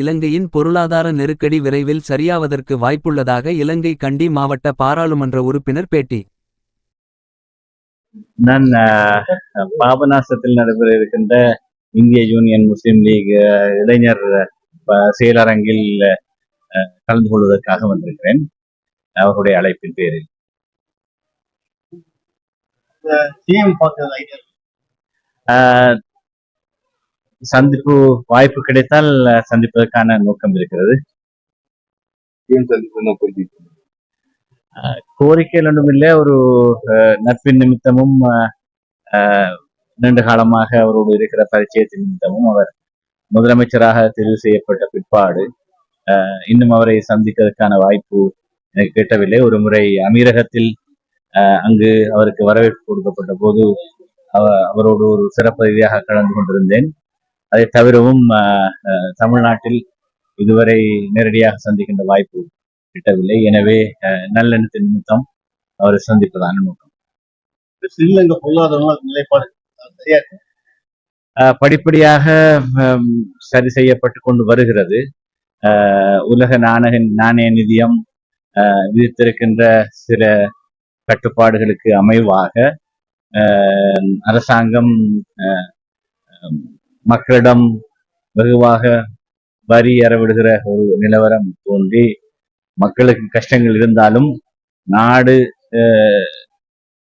இலங்கையின் பொருளாதார நெருக்கடி விரைவில் சரியாவதற்கு வாய்ப்புள்ளதாக இலங்கை கண்டி மாவட்ட பாராளுமன்ற உறுப்பினர் பேட்டி. நான் பாபநாசத்தில் நடைபெற இருக்கின்ற இந்திய யூனியன் முஸ்லீம் லீக் இளைஞர் செயலரங்கில் கலந்து கொள்வதற்காக வந்திருக்கிறேன். அவர்களுடைய அழைப்பின் பேரில். சந்திப்பு வாய்ப்பு கிடைத்தால் சந்திப்பதற்கான நோக்கம் இருக்கிறது. கோரிக்கைகள் ஒன்றும் இல்லை. ஒரு நட்பின் நிமித்தமும் நீண்ட காலமாக அவரோடு இருக்கிற பரிச்சயத்தின் நிமித்தமும் அவர் முதலமைச்சராக தெரிவு செய்யப்பட்ட பிற்பாடு அஹ், இன்னும் அவரை சந்திப்பதற்கான வாய்ப்பு எனக்கு கிட்டவில்லை. ஒரு முறை அமீரகத்தில் அஹ், அங்கு அவருக்கு வரவேற்பு கொடுக்கப்பட்ட போது அவ- அவரோடு ஒரு சிறப்பு ரீதியாக கலந்து கொண்டிருந்தேன். அதை தவிரவும் தமிழ்நாட்டில் இதுவரை நேரடியாக சந்திக்கின்ற வாய்ப்பு கிட்டவில்லை. எனவே நல்லெண்ணத்தின் நிமித்தம் அவரை சந்திப்பதான நோக்கம். ஸ்ரீலங்கா பொருளாதார நிலைப்பாடு சரியா படிப்படியாக சரி செய்யப்பட்டு கொண்டு வருகிறது. உலக நாணய நாணய நிதியம் விதித்திருக்கின்ற சில கட்டுப்பாடுகளுக்கு அமைவாக அரசாங்கம் மக்களிடம் வெகுவாக வரி அறவிடுகிற ஒரு நிலவரம் தோன்றி மக்களுக்கு கஷ்டங்கள் இருந்தாலும் நாடு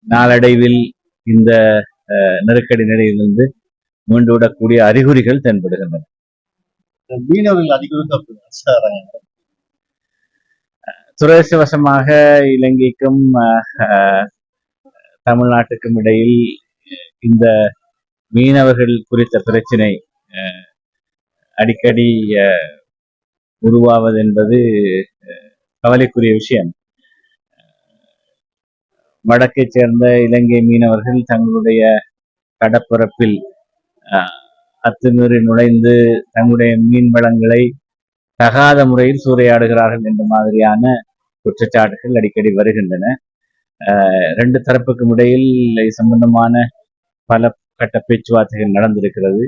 நாளடைவில் இந்த நெருக்கடி நிலையிலிருந்து மீண்டு விடக்கூடிய அறிகுறிகள் தென்படுகின்றன. மீனவர்கள் அரசாங்க துரதிருஷ்டவசமாக இலங்கைக்கும் தமிழ்நாட்டுக்கும் இடையில் இந்த மீனவர்கள் குறித்த பிரச்சினை அடிக்கடி உருவாவது என்பது கவலைக்குரிய விஷயம். வடக்கைச் சேர்ந்த இலங்கை மீனவர்கள் தங்களுடைய கடற்பரப்பில் அஹ், அத்துமீறி நுழைந்து தங்களுடைய மீன் வளங்களை தகாத முறையில் சூறையாடுகிறார்கள் என்ற மாதிரியான குற்றச்சாட்டுகள் அடிக்கடி வருகின்றன. அஹ், ரெண்டு தரப்புக்கும் இடையில் சம்பந்தமான பல கட்ட பேச்சுவார்த்தைகள் நடந்திருக்கிறது.